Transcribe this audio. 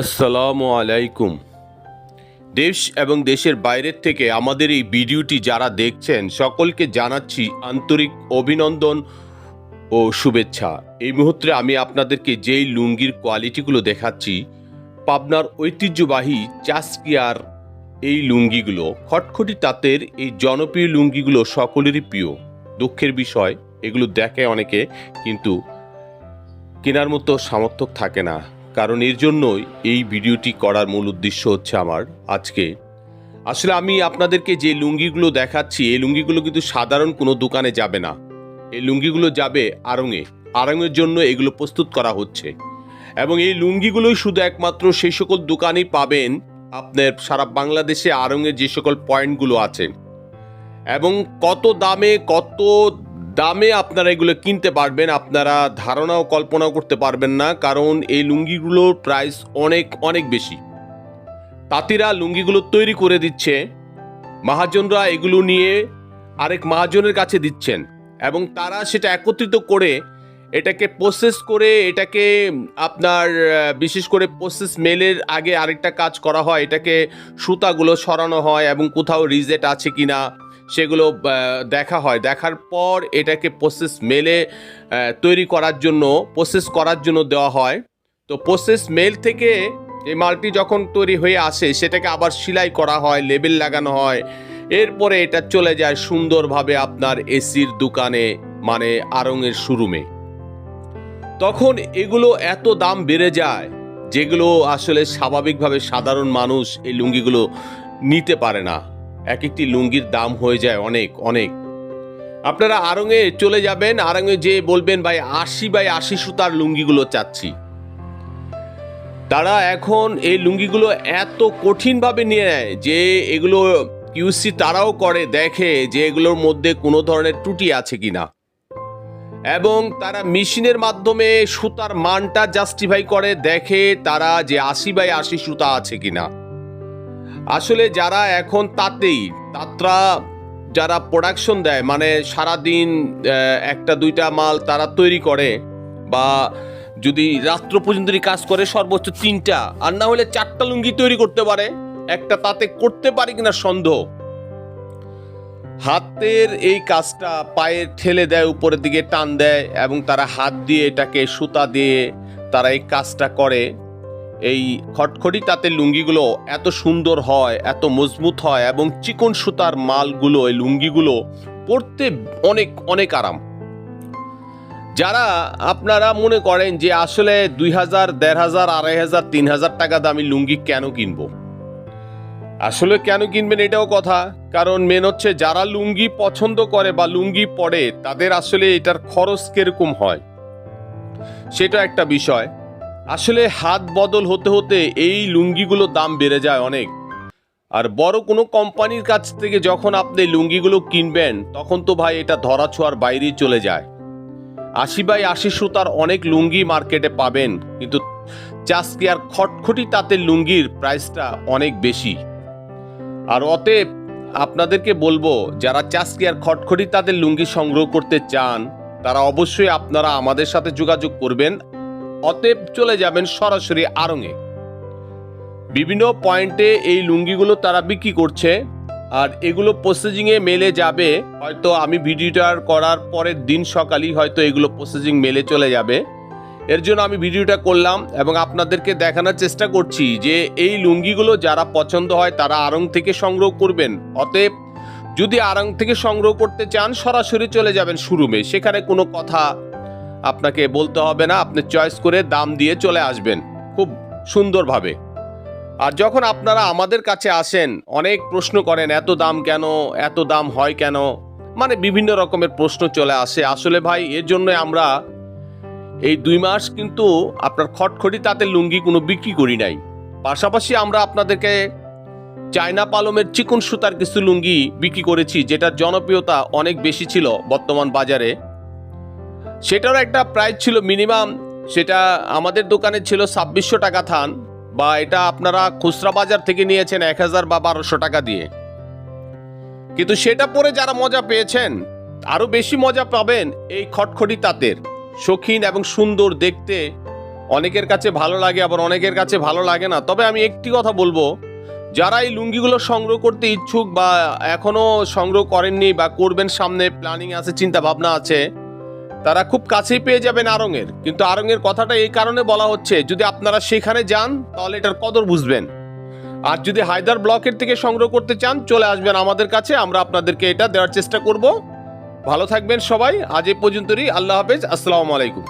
আসসালামু আলাইকুম। দেশ এবং দেশের বাইরের থেকে আমাদের এই ভিডিওটি যারা দেখছেন, সকলকে জানাচ্ছি আন্তরিক অভিনন্দন ও শুভেচ্ছা। এই মুহূর্তে আমি আপনাদেরকে যেই লুঙ্গির কোয়ালিটিগুলো দেখাচ্ছি, পাবনার ঐতিহ্যবাহী চাষকিয়ার এই লুঙ্গিগুলো, খটখটি তাঁতের এই জনপ্রিয় লুঙ্গিগুলো সকলেরই প্রিয়। দুঃখের বিষয়, এগুলো দেখে অনেকে কিন্তু কেনার মতো সামর্থ্য থাকে না। কারণ এর জন্যই এই ভিডিওটি করার মূল উদ্দেশ্য হচ্ছে আমার আজকে। আসলে আমি আপনাদেরকে যে লুঙ্গিগুলো দেখাচ্ছি, এই লুঙ্গিগুলো কিন্তু সাধারণ কোনো দোকানে যাবে না। এই লুঙ্গিগুলো যাবে আড়ংয়ে আড়ংয়ের জন্য এগুলো প্রস্তুত করা হচ্ছে। এবং এই লুঙ্গিগুলোই শুধু একমাত্র সেই সকল দোকানেই পাবেন আপনার সারা বাংলাদেশে আড়ংয়ের যে সকল পয়েন্টগুলো আছে। এবং কত দামে, কত দামে আপনারা এগুলো কিনতে পারবেন, আপনারা ধারণাও কল্পনাও করতে পারবেন না, কারণ এই লুঙ্গিগুলোর প্রাইস অনেক অনেক বেশি। তাঁতিরা লুঙ্গিগুলো তৈরি করে দিচ্ছে, মহাজনরা এগুলো নিয়ে আরেক মহাজনের কাছে দিচ্ছেন এবং তারা সেটা একত্রিত করে এটাকে প্রসেস করে, এটাকে আপনার বিশেষ করে প্রসেস মেলের আগে আরেকটা কাজ করা হয়, এটাকে সুতাগুলো সরানো হয় এবং কোথাও রিজেট আছে কিনা। সেগুলো দেখা হয়। দেখার পর এটাকে প্রসেস মেলে তৈরি করার জন্য প্রসেস করার জন্য দেওয়া হয়। তো প্রসেস মেল থেকে এই মালটি যখন তৈরি হয়ে আসে, সেটাকে আবার সেলাই করা হয় লেবেল লাগানো হয়। এরপরে এটা চলে যায় সুন্দরভাবে আপনার এসির দোকানে মানে আড়ংয়ের শোরুমে। তখন এগুলো এত দাম বেড়ে যায়, যেগুলো আসলে স্বাভাবিকভাবে সাধারণ মানুষ এই লুঙ্গিগুলো নিতে পারে না। এক একটি লুঙ্গির দাম হয়ে যায় অনেক অনেক। আপনারা আড়ংয়ে চলে যাবেন আড়ংয়ে যে বলবেন, ভাই, আশি বাই আশি সুতার লুঙ্গিগুলো চাচ্ছি। তারা এখন এই লুঙ্গিগুলো এত কঠিনভাবে নিয়ে নেয় যে এগুলো কিউসি তারাও করে, দেখে যে এগুলোর মধ্যে কোনো ধরনের ত্রুটি আছে কি না এবং তারা মেশিনের মাধ্যমে সুতার মানটা জাস্টিফাই করে, দেখে তারা যে আশি বাই আশি সুতা আছে কিনা। আসলে যারা এখন তাতেই, তাত্রা যারা প্রোডাকশন দেয় মানে সারাদিন একটা, দুইটা মাল তারা তৈরি করে বা যদি রাত্র পর্যন্তই কাজ করে, সর্বোচ্চ তিনটা, আর না হলে চারটা লুঙ্গি তৈরি করতে পারে, একটা তাতে করতে পারে কিনা সন্দেহ। হাতের এই কাজটা পায়ের ঠেলে দেয়, উপরের দিকে টান দেয় এবং তারা হাত দিয়ে এটাকে সুতা দিয়ে তারা এই কাজটা করে। এই খটখটি তাতে লুঙ্গিগুলো এত সুন্দর হয়, এত মজবুত হয় এবং চিকন সুতার মালগুলো, এই লুঙ্গিগুলো পরতে অনেক অনেক আরাম। যারা আপনারা মনে করেন যে আসলে দুই হাজার, দেড় হাজার, আড়াই হাজার, তিন হাজার টাকা দামি লুঙ্গি কেন কিনবো? আসলে কেন কিনবেন এটাও কথা, কারণ মেন হচ্ছে যারা লুঙ্গি পছন্দ করে বা লুঙ্গি পরে, তাদের আসলে এটার খরচ কীরকম হয়? সেটা একটা বিষয়। আসলে হাত বদল হতে হতে এই লুঙ্গিগুলো দাম বেড়ে যায় অনেক। আর বড় কোনো কোম্পানির কাছ থেকে যখন আপনি লুঙ্গিগুলো কিনবেন, তখন তো ভাই এটা ধরা ছোঁয়ার বাইরেই চলে যায়। আশি বাই আশি সুতার অনেক লুঙ্গি মার্কেটে পাবেন, কিন্তু চাষকি আর খটখটি তাতে লুঙ্গির প্রাইসটা অনেক বেশি। আর অতএব আপনাদেরকে বলব, যারা চাষকি আর খটখটি তাদের লুঙ্গি সংগ্রহ করতে চান, তারা অবশ্যই আপনারা আমাদের সাথে যোগাযোগ করবেন। অতএব চলে যাবেন সরাসরি আড়ংয়ে বিভিন্ন পয়েন্টে এই লুঙ্গিগুলো তারা বিক্রি করছে, আর এগুলো প্রসেসিংয়ে মেলে যাবে। হয়তো আমি ভিডিওটার করার পরের দিন সকালই হয়তো এগুলো প্রসেসিং মেলে চলে যাবে। এর জন্য আমি ভিডিওটা করলাম এবং আপনাদেরকে দেখানোর চেষ্টা করছি যে এই লুঙ্গিগুলো যারা পছন্দ হয় তারা আড়ং থেকে সংগ্রহ করবেন। অতএব যদি আড়ং থেকে সংগ্রহ করতে চান, সরাসরি চলে যাবেন শোরুমে। সেখানে কোনো কথা আপনাকে বলতে হবে না, আপনি চয়েস করে দাম দিয়ে চলে আসবেন, খুব সুন্দরভাবে। আর যখন আপনারা আমাদের কাছে আসেন, অনেক প্রশ্ন করেন, এত দাম কেন? এত দাম হয় কেন? মানে বিভিন্ন রকমের প্রশ্ন চলে আসে। আসলে ভাই, এর জন্য আমরা এই দুই মাস কিন্তু আপনার খটখটি তাতে লুঙ্গি কোনো বিক্রি করি নাই। পাশাপাশি আমরা আপনাদেরকে চায়না পালমের চিকন সুতার কিছু লুঙ্গি বিক্রি করেছি, যেটার জনপ্রিয়তা অনেক বেশি ছিল বর্তমান বাজারে। সেটারও একটা প্রাইস ছিল মিনিমাম সেটা আমাদের দোকানে ছিল ছাব্বিশশো টাকা থান, বা এটা আপনারা খুচরা বাজার থেকে নিয়েছেন এক হাজার বা বারোশো টাকা দিয়ে। কিন্তু সেটা পরে যারা মজা পেয়েছেন আরও বেশি মজা পাবেন এই খটখটি তাঁতের। শৌখিন এবং সুন্দর দেখতে, অনেকের কাছে ভালো লাগে, আবার অনেকের কাছে ভালো লাগে না। তবে আমি একটি কথা বলব, যারা এই লুঙ্গিগুলো সংগ্রহ করতে ইচ্ছুক বা এখনও সংগ্রহ করেননি বা করবেন সামনে প্ল্যানিং আছে চিন্তা ভাবনা আছে তারা খুব কাছেই পেয়ে যাবেন আরঙের। কিন্তু আরঙের কথাটা এই কারণে বলা হচ্ছে, যদি আপনারা সেখানে যান, তাহলে এটার কদর বুঝবেন। আর যদি হায়দার ব্লকের থেকে সংগ্রহ করতে চান, চলে আসবেন আমাদের কাছে, আমরা আপনাদেরকে এটা দেওয়ার চেষ্টা করব। ভালো থাকবেন সবাই, আজ এ পর্যন্তই আল্লাহ হাফেজ, আসসালামু আলাইকুম।